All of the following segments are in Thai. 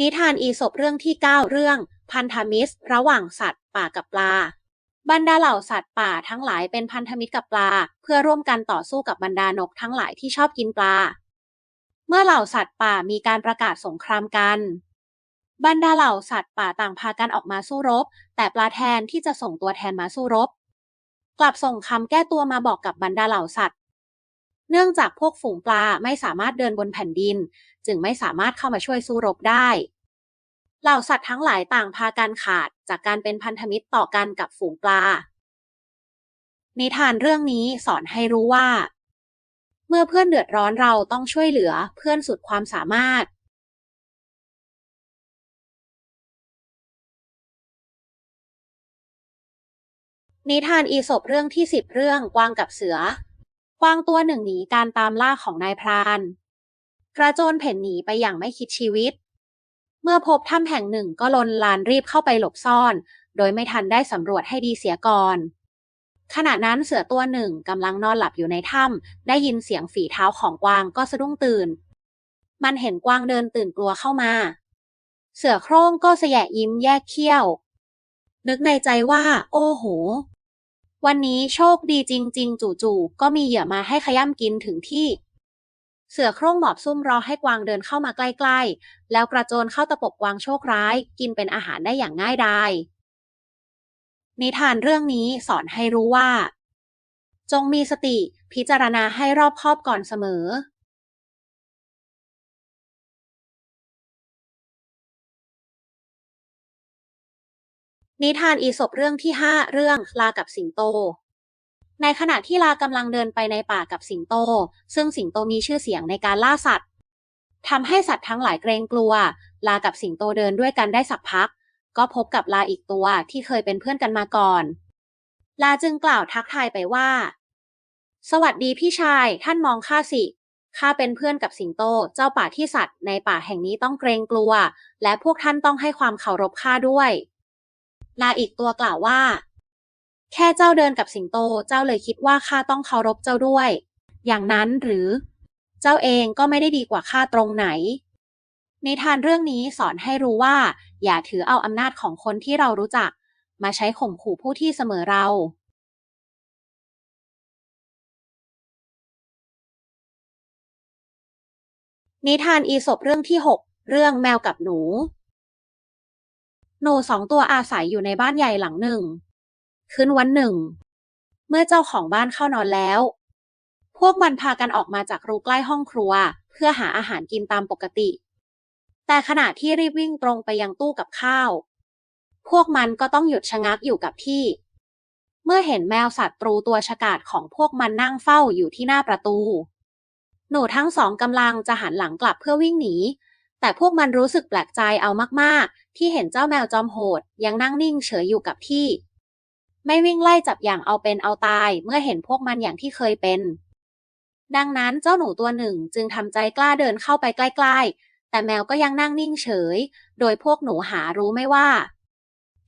นิทานอีสปเรื่องที่ 9 เรื่อง พันธมิตร ระหว่างสัตว์ป่ากับปลา บรรดาเหล่าสัตว์ป่าทั้งหลายเป็นพันธมิตรกับปลา เพื่อร่วมกันต่อสู้กับบรรดานกทั้งหลายที่ชอบกินปลา เมื่อเหล่าสัตว์ป่ามีการประกาศสงครามกัน บรรดาเหล่าสัตว์ป่าต่างพากันออกมาสู้รบ แต่ปลาแทนที่จะส่งตัวแทนมาสู้รบ กลับส่งคำแก้ตัวมาบอกกับบรรดาเหล่าสัตว์ เนื่องจากพวกฝูงปลาไม่สามารถเดินบนแผ่นดิน จึงไม่สามารถเข้ามาช่วยสู้รบได้ เหล่าสัตว์ทั้งหลายต่างพากันขาดจากการเป็นพันธมิตรต่อกันกับฝูงปลา นิทานเรื่องนี้สอนให้รู้ว่า เมื่อเพื่อนเดือดร้อนเราต้องช่วยเหลือเพื่อนสุดความสามารถนิทานอีสปเรื่องที่สิบเรื่องกวางกับเสือ วางตัวหนึ่งหนีการตามล่าของนายพราน กระโจนเพ่นหนีไปอย่างไม่คิดชีวิต เมื่อพบถ้ำแห่งหนึ่งก็ลนลานรีบเข้าไปหลบซ่อน โดยไม่ทันได้สำรวจให้ดีเสียก่อน ขณะนั้นเสือตัวหนึ่งกำลังนอนหลับอยู่ในถ้ำได้ยินเสียงฝีเท้าของกวางก็สะดุ้งตื่น มันเห็นกวางเดินตื่นกลัวเข้ามา เสือโคร่งก็แสยะยิ้มแยกเขี้ยว นึกในใจว่า โอ้โห วันนี้โชคดีจริง ๆ จู่ๆก็มีเหยื่อมาให้ขย้ำกินถึงที่ เสือโคร่งหมอบซุ่มรอให้กวางเดินเข้ามาใกล้ๆ แล้วกระโจนเข้าตะปบกวางโชคร้าย กินเป็นอาหารได้อย่างง่ายดายนิทานเรื่องนี้สอนให้รู้ว่า จงมีสติพิจารณาให้รอบคอบก่อนเสมอ นิทานอีสปเรื่องที่ 5 เรื่องลากับสิงโต ในขณะที่ลากำลังเดินไปในป่ากับสิงโต ซึ่งสิงโตมีชื่อเสียงในการล่าสัตว์ทำให้สัตว์ทั้งหลายเกรงกลัว ลากับสิงโตเดินด้วยกันได้สักพัก ก็พบกับลาอีกตัวที่เคยเป็นเพื่อนกันมาก่อน ลาจึงกล่าวทักทายไปว่า สวัสดีพี่ชาย ท่านมองข้าสิข้าเป็นเพื่อนกับสิงโตเจ้าป่าที่สัตว์ในป่าแห่งนี้ต้องเกรงกลัว และพวกท่านต้องให้ความเคารพข้าด้วย ลาอีกตัวกล่าวว่า แค่เจ้าเดินกับสิงโตเจ้าเลยคิดว่าข้าต้องเคารพเจ้าด้วย อย่างนั้นหรือ เจ้าเองก็ไม่ได้ดีกว่าข้าตรงไหน ในทานเรื่องนี้สอนให้รู้ว่า อย่าถือเอาอำนาจของคนที่เรารู้จัก มาใช้ข่มขู่ผู้ที่เสมอเรานิทานอีสปเรื่องที่ 6 เรื่องแมวกับหนู หนูสองตัวอาศัยอยู่ในบ้านใหญ่หลังหนึ่ง คืนวันหนึ่ง เมื่อเจ้าของบ้านเข้านอนแล้ว พวกมันพากันออกมาจากรูใกล้ห้องครัว เพื่อหาอาหารกินตามปกติ แต่ขณะที่รีบวิ่งตรงไปยังตู้กับข้าว พวกมันก็ต้องหยุดชะงักอยู่กับที่ เมื่อเห็นแมวสัตว์ตรูตัวฉกาจของพวกมันนั่งเฝ้าอยู่ที่หน้าประตู หนูทั้งสองกำลังจะหันหลังกลับเพื่อวิ่งหนี แต่พวกมันรู้สึกแปลกใจเอามากๆ ที่เห็นเจ้าแมวจอมโหด ยังนั่งนิ่งเฉยอยู่กับที่ ไม่วิ่งไล่จับอย่างเอาเป็นเอาตาย เมื่อเห็นพวกมันอย่างที่เคยเป็น ดังนั้นเจ้าหนูตัวหนึ่งจึงทำใจกล้าเดินเข้าไปใกล้ ๆ แต่แมวก็ยังนั่งนิ่งเฉย โดยพวกหนูหารู้ไม่ว่า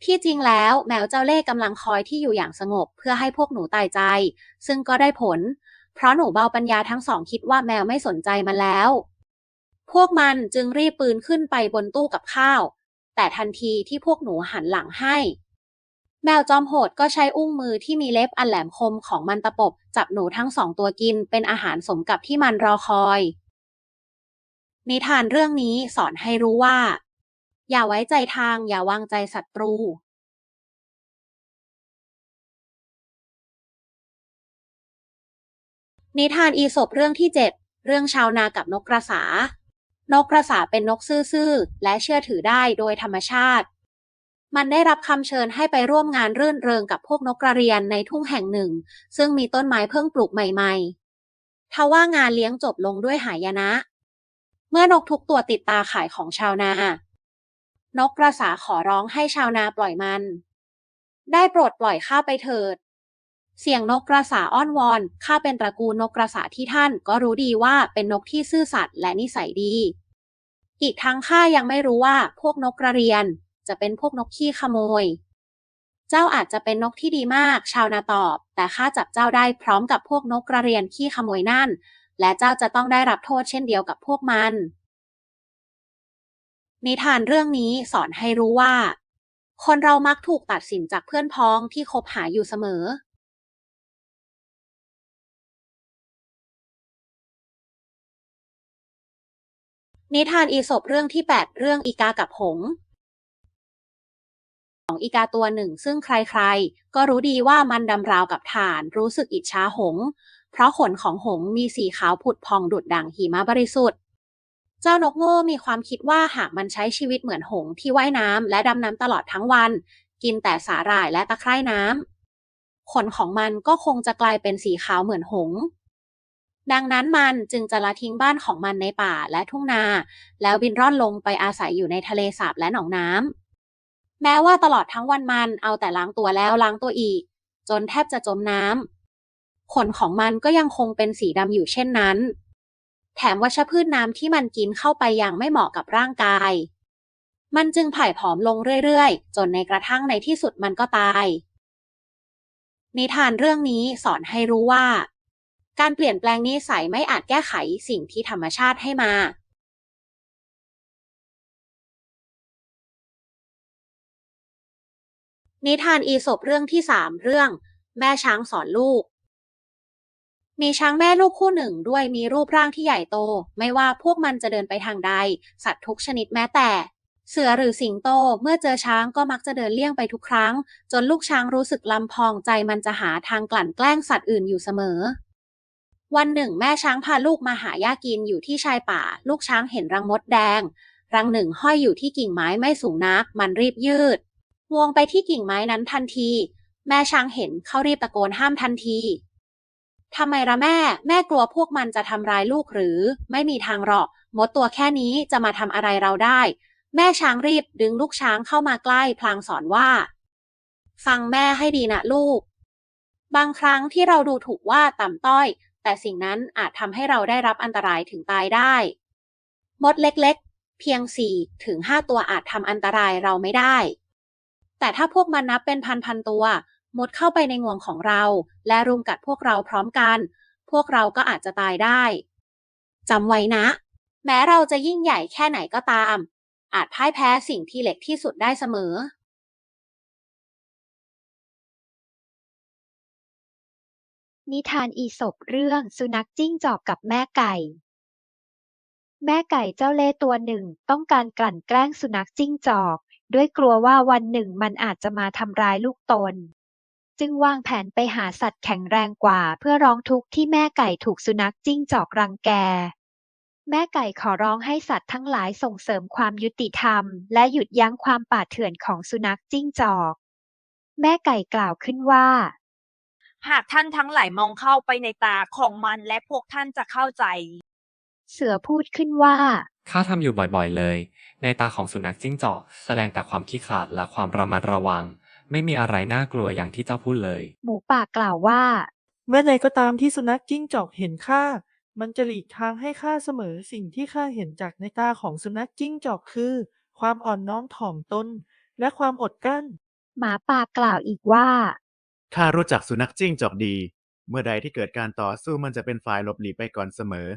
ที่จริงแล้วแมวเจ้าเล่ห์กำลังคอยที่อยู่อย่างสงบเพื่อให้พวกหนูตายใจ ซึ่งก็ได้ผล เพราะหนูเบาปัญญาทั้งสองคิดว่าแมวไม่สนใจมันแล้ว พวกมันจึงรีบปืนขึ้นไปบนตู้กับข้าว แต่ทันทีที่พวกหนูหันหลังให้ แมวจอมโหดก็ใช้อุ้งมือที่มีเล็บอันแหลมคมของมันตะปบ จับหนูทั้งสองตัวกินเป็นอาหารสมกับที่มันรอคอย นิทานเรื่องนี้สอนให้รู้ว่า อย่าไว้ใจทางอย่าวางใจศัตรูนิทานอีสปเรื่องที่ 7 เรื่องชาวนากับนกกระสา นกกระสาเป็นนกซื่อๆ และเชื่อถือได้โดยธรรมชาติ มันได้รับคำเชิญให้ไปร่วมงานรื่นเริงกับพวกนกกระเรียนในทุ่งแห่งหนึ่ง ซึ่งมีต้นไม้เพิ่งปลูกใหม่ๆ ทว่างานเลี้ยงจบลงด้วยหายนะ เมื่อนกทุกตัวติดตาขายของชาวนา นกกระสาขอร้องให้ชาวนาปล่อยมัน ได้โปรดปล่อยข้าไปเถิด เสียงนกกระสาอ้อนวอน ข้าเป็นตระกูลนกกระสาที่ท่าน ก็รู้ดีว่าเป็นนกที่ซื่อสัตย์และนิสัยดี อีกทั้งข้ายังไม่รู้ว่าพวกนกกระเรียน จะเป็นพวกนกขี้ขโมย เจ้าอาจจะเป็นนกที่ดีมาก ชาวนาตอบ แต่ข้าจับเจ้าได้พร้อมกับพวกนกกระเรียนขี้ขโมยนั่น และเจ้าจะต้องได้รับโทษเช่นเดียวกับพวกมัน นิทานเรื่องนี้สอนให้รู้ว่า คนเรามักถูกตัดสินจากเพื่อนพ้องที่คบหาอยู่เสมอ นิทานอีสปเรื่องที่ 8 เรื่องอีกากับหงของอีกาตัวหนึ่ง ซึ่งใครๆ ก็รู้ดีว่ามันดำราวกับฐานรู้สึกอิจฉาหง เพราะขนของหงมีสีขาวผุดพองดุดดังหิมะบริสุทธิ์ เจ้านกโง่มีความคิดว่าหากมันใช้ชีวิตเหมือนหงที่ว่ายน้ำและดำน้ำตลอดทั้งวัน กินแต่สาหร่ายและตะไคร่น้ำขนของมันก็คงจะกลายเป็นสีขาวเหมือนหงส์ ดังนั้นมันจึงจะละทิ้งบ้านของมันในป่าและทุ่งนา แล้วบินร่อนลงไปอาศัยอยู่ในทะเลสาบและหนองน้ำแม้ว่าตลอดทั้งวันมันเอาแต่ล้างตัวแล้วล้างตัวอีก จนแทบจะจมน้ำขนของมันก็ยังคงเป็นสีดำอยู่เช่นนั้น แถมวัชพืชน้ำที่มันกินเข้าไปอย่างไม่เหมาะกับร่างกาย มันจึงผ่ายผอมลงเรื่อยๆ จนในกระทั่งในที่สุดมันก็ตายนิทานเรื่องนี้สอนให้รู้ว่า การเปลี่ยนแปลงนิสัยไม่อาจแก้ไขสิ่งที่ธรรมชาติให้มานิทานอีสปเรื่องที่3เรื่อง แม่ช้างสอนลูก มีช้างแม่ลูกคู่หนึ่งด้วยมีรูปร่างที่ใหญ่โต ไม่ว่าพวกมันจะเดินไปทางใด สัตว์ทุกชนิดแม้แต่ เสือหรือสิงโตเมื่อเจอช้างก็มักจะเดินเลี่ยงไปทุกครั้ง จนลูกช้างรู้สึกลำพองใจมันจะหาทางกลั่นแกล้งสัตว์อื่นอยู่เสมอ วันหนึ่งแม่ช้างพาลูกมาหาหญ้ากินอยู่ที่ชายป่า ลูกช้างเห็นรังมดแดง รังหนึ่งห้อยอยู่ที่กิ่งไม้ไม่สูงนัก มันรีบยืด วงไปที่กิ่งไม้นั้นทันที แม่ช้างเห็นเขารีบตะโกนห้ามทันทีทำไมละแม่ แม่กลัวพวกมันจะทำร้ายลูกหรือ ไม่มีทางหรอก มดตัวแค่นี้จะมาทำอะไรเราได้ แม่ช้างรีบดึงลูกช้างเข้ามาใกล้พลางสอนว่า ฟังแม่ให้ดีนะลูก บางครั้งที่เราดูถูกว่าต่ำต้อย แต่สิ่งนั้นอาจทำให้เราได้รับอันตรายถึงตายได้ มดเล็กๆ เพียงสี่ถึงห้าตัวอาจทำอันตรายเราไม่ได้ แต่ถ้าพวกมันนับเป็นพันๆตัว มดเข้าไปในงวงของเรา และรุมกัดพวกเราพร้อมกัน พวกเราก็อาจจะตายได้จำไว้นะ แม้เราจะยิ่งใหญ่แค่ไหนก็ตาม อาจพ่ายแพ้สิ่งที่เล็กที่สุดได้เสมอ นิทานอีสปเรื่องสุนัขจิ้งจอกกับแม่ไก่ แม่ไก่เจ้าเล่ห์ตัวหนึ่งต้องการกลั่นแกล้งสุนัขจิ้งจอก ด้วยกลัวว่าวันหนึ่งมันอาจจะมาทำร้ายลูกตน จึงวางแผนไปหาสัตว์แข็งแรงกว่าเพื่อร้องทุกข์ที่แม่ไก่ถูกสุนัขจิ้งจอกรังแก แม่ไก่ขอร้องให้สัตว์ทั้งหลายส่งเสริมความยุติธรรม และหยุดยั้งความป่าเถื่อนของสุนัขจิ้งจอก แม่ไก่กล่าวขึ้นว่า หากท่านทั้งหลายมองเข้าไปในตาของมันและพวกท่านจะเข้าใจ เสือพูดขึ้นว่า ข้าทำอยู่บ่อยๆเลย ในตาของสุนัขจิ้งจอกแสดงแต่ความขี้ขลาดและความระมัดระวัง ไม่มีอะไรน่ากลัวอย่างที่เจ้าพูดเลย หมูป่ากล่าวว่า เมื่อใดก็ตามที่สุนัขจิ้งจอกเห็นข้า มันจะหลีกทางให้ข้าเสมอสิ่งที่ข้าเห็นจากในตาของสุนัขจิ้งจอกคือ ความอ่อนน้อมถ่อมตนและความอดกลั้น หมาป่ากล่าวอีกว่า ข้ารู้จักสุนัขจิ้งจอกดี เมื่อใดที่เกิดการต่อสู้มันจะเป็นฝ่ายหลบหลีกไปก่อนเสมอ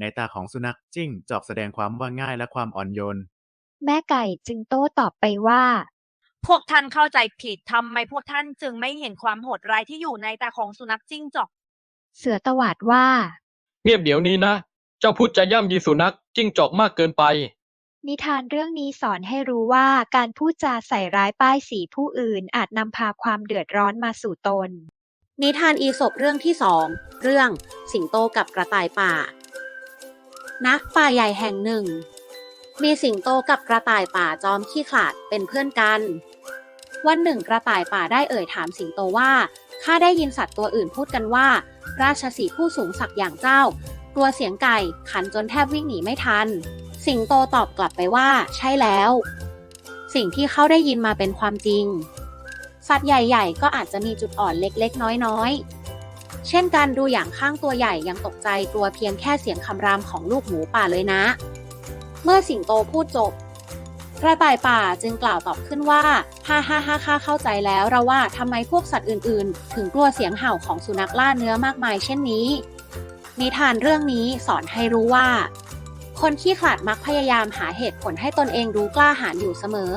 ในตาของสุนัขจิ้งจอกแสดงความว่าง่ายและความอ่อนโยน แม่ไก่จึงโต้ตอบไปว่า พวกท่านเข้าใจผิดทำไมพวกท่านจึงไม่เห็นความโหดร้ายที่อยู่ในตาของสุนัขจิ้งจอก เสือตวาดว่า เงียบเดี๋ยวนี้นะ เจ้าพูดจะย่ำยีสุนัขจิ้งจอกมากเกินไป นิทานเรื่องนี้สอนให้รู้ว่าการพูดจาใส่ร้ายป้ายสีผู้อื่นอาจนำพาความเดือดร้อนมาสู่ตน นิทานอีสปเรื่องที่สอง เรื่องสิงโตกับกระต่ายป่า นักป่าใหญ่แห่งหนึ่ง มีสิงโตกับกระต่ายป่าจอมขี้ขลาดเป็นเพื่อนกัน วันหนึ่งกระต่ายป่าได้เอ่ยถามสิงโตว่าข้าได้ยินสัตว์ตัวอื่นพูดกันว่า ราชสีห์ผู้สูงศักดิ์อย่างเจ้ากลัวเสียงไก่ขันจนแทบวิ่งหนีไม่ทัน สิงโตตอบกลับไปว่า ใช่แล้ว สิ่งที่เขาได้ยินมาเป็นความจริง สัตว์ใหญ่ๆ ก็อาจจะมีจุดอ่อนเล็กๆ น้อยๆ เช่นการดูอย่างข้างตัวใหญ่ยังตกใจกลัวเพียงแค่เสียงคำรามของลูกหมูป่าเลยนะ เมื่อสิงโตพูดจบกระต่ายป่าจึงกล่าวตอบขึ้นว่าฮ่าฮ่าฮ่าฮ่าเข้าใจแล้วเราว่าทำไมพวกสัตว์อื่นๆ ถึงกลัวเสียงเห่าของสุนัขล่าเนื้อมากมายเช่นนี้ นิทานเรื่องนี้สอนให้รู้ว่า คนขี้ขลาดมักพยายามหาเหตุผลให้ตนเองดูกล้าหาญอยู่เสมอ